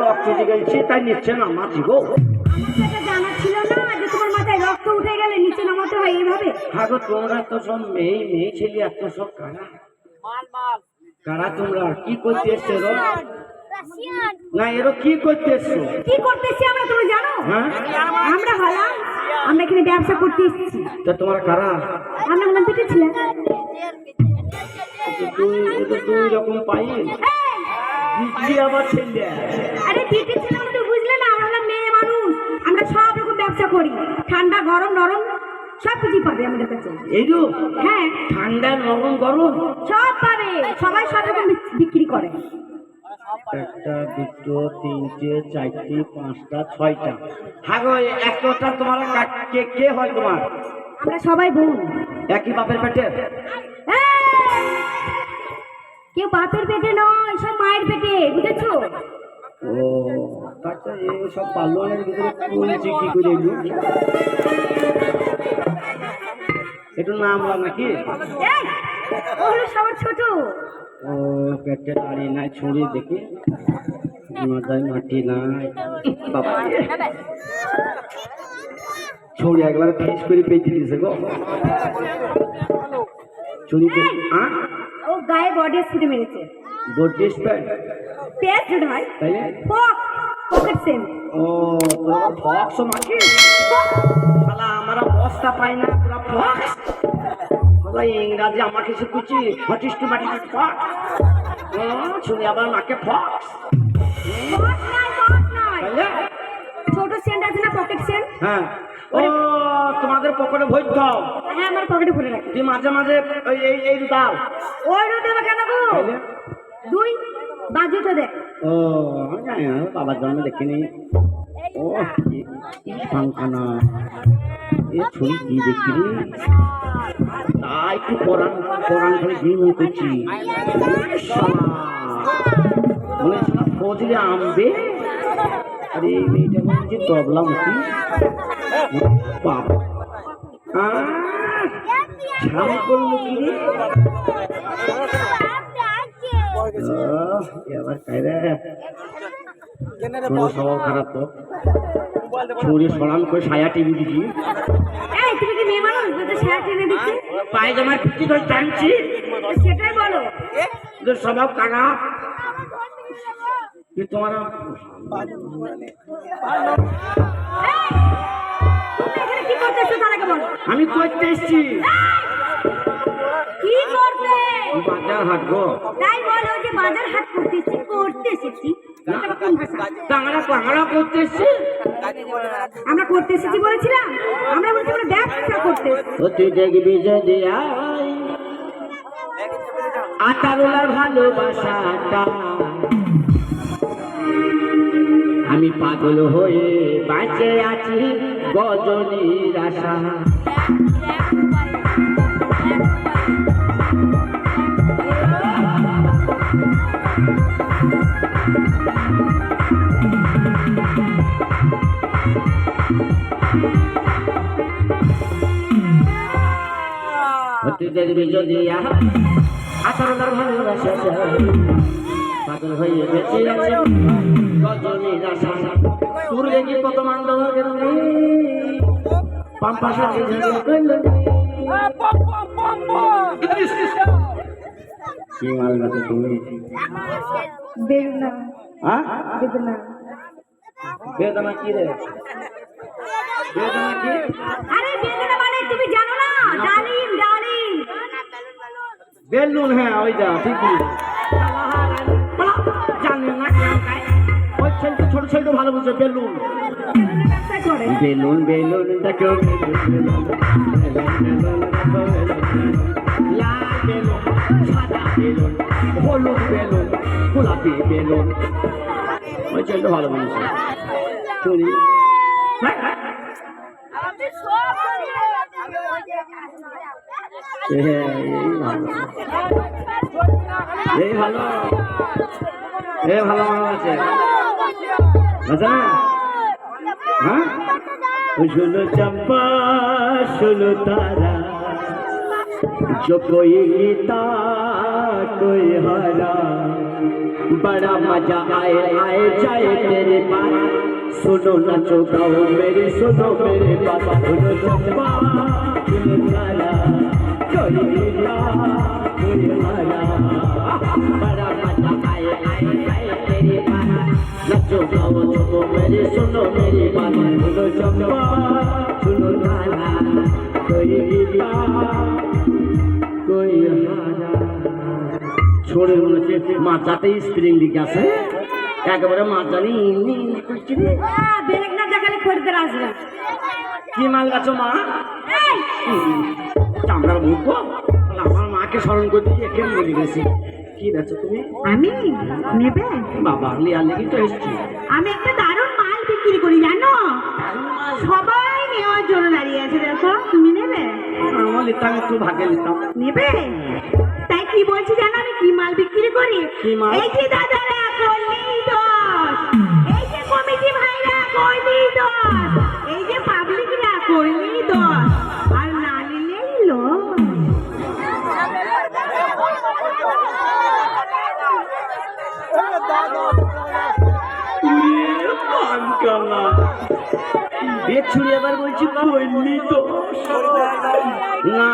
রক্ত উঠে গেছে তাই নিচ্ছে না আমার তো জানা ছিল না যে তোমার মাথায় রক্ত উঠে গেলে নিচে নামাতে হয় এইভাবে হাগো তোমরা তো সব মেয়ে মেয়ে ছেলে এত সব কারা কারা তোমরা? কি করতে এসছো না এরো কি করতে এসছো কি করতেছি আমরা তুমি জানো? হ্যাঁ? আমরা হলাম আমরা এখানে ব্যবসা করতে এসেছি। তা তোমরা কারা? আমরা হলাম দুটো ছিলাম। দুই রকম পাই দিদি আবার ছেলে। আরে দিদি ছিলাম তুমি বুঝলে না আমরা হলাম মেয়ে মানুষ। আমরা সব রকম ব্যবসা করি। ঠান্ডা গরম নরম সব কিছু পাবে আমাদের কাছে। এই তো? হ্যাঁ। ঠান্ডা নরম গরম? সব পাবে। সবাই সব রকম বিক্রি করে। একটা তিনটে চারটে পাঁচটা ছয়টা। হাগো একটা তোমার কে কে হয় তোমার? আমরা সবাই বোন। একই বাপের পেটে? কেউ বাপের পেটে নয় সব মায়ের পেটে বুঝেছ? ও আচ্ছা এই সব ভিতরে কোনছি কি করে এলো? একটু নাম বল নাকি? ও হলো সবার ছোট। ও পেটে দাঁড়িয়ে নাই ছড়িয়ে দেখি। মাথায় মাটি নাই। ছড়ি একবারে ফিস করে পেঁচে দিয়েছে গো। ছড়ি ও গায়ে বডি স্প্রে মেরেছে। গোড্রেজ প্যান্ট পেস্ট নয় তাই পক পকেট সেন্ট ও তোরা ফক্স মাকে শালা আমরা বস্তা পাই না তোরা ফক্স শালা ইংরাজি আমাকে শিখুছি হটিস টু মাটি ফক্স ও শুনি আবার নাকে ফক্স ছোট সেন্ট আছে না পকেট সেন্ট হ্যাঁ। ও তোমাদের পকেটে ভোজ দাও। হ্যাঁ আমার পকেটে ভরে রাখি। তুই মাঝে মাঝে ওই এই এই দাও। ওই রোদ দেবে কেন গো? দুই বাজুটা দে ও আমি জানি না বাবার জন্ম দেখিনি। ও কি- কি ফাঙ্কানা এ ছবি কি দেখি তাই একটু কোরআন কোরআন ধরে দিন করছি। শালা, ফজলে আমবে আরে মেয়েটা বলছে তবলা মুখি। বাবা। ছাড় করল কি? রে এবার কায়দা কোনো স্বভাব খারাপ তো। সরান করে সায়া টিভি পায়জামার ধরে টানছি। সেটাই বলো। স্বভাব খারাপ। আমি করতে এসছি। কি করতে বাজার হাট গো। তাই বলো যে বাজার হাট করতে এসেছি কাংড়া কাংড়া করতে এসছি। আমরা করতে এসেছি বলেছিলাম? আমরা বলছি আমরা ব্যবসা করতে তুই দেখবি যদি আতারুলার ভালোবাসাটা। আমি পাগল হয়ে বাঁচে আছি গজনীর আশা। দেখবি যদি আতারুলার ভালোবাসা পাগল হয়ে বেঁচে আছে গজনীর আশা তোর দেখি কত মান্দ গেল পাম্পা সাথে ঝগড়া করল কি মাল গাছে তুমি বেদনা হ্যাঁ বেদনা বেদনা কি রে বেদনা কি আরে বেদনা মানে তুমি জানো না ডালিম ডালিম বেলুন হ্যাঁ ওই যা ঠিক ছেলেটা ছোট ভালো বুঝছে বেলুন বেলুন বেলুন দেখো বেলুন বেলুন ওই ভালো ভালো ভালো আছে আছে না হ্যাঁ শোনো চম্পা শোনো তারা जो कोई गीता कोई हरा बड़ा मजा आए आए जाए तेरे पास सुनो नचो गाओ मेरी सुनो मेरे पास सुनो चंपा सुनो तारा कोई गीता सुनो मेरी सुनो मेरी बात सुनो चंपा सुनो तारा कोई गीता কই হারা ছোড়ে মনে হচ্ছে মাথাতেই স্প্রিং লিক আছে একেবারে মাথানি ইনি করছি রে। আহ, বেলেগ না দেখালে খরিদ্দার আসবে কি মাল গাছো মা এই, চামড়ার মুখ গো। বলে, আমার মাকে স্মরণ করতে গিয়ে কেন বলে গেছি কি বেছো তুমি আমি নেবে বাবা লিয়া লেগে তো এসছি আমি একটা দারুণ তুমি নেবে? আমার একটু ভাগে লিতাম নেবে? তাই কি বলছি জানো আমি? কি মাল বিক্রি করি? এই যে দাদারা করলেই দোষ। এই যে কমিটি ভাইরা এই যে পাবলিকরা আর না নিলেই লোক কানকালা বেছুরি আবার বলছি কইলি তো না।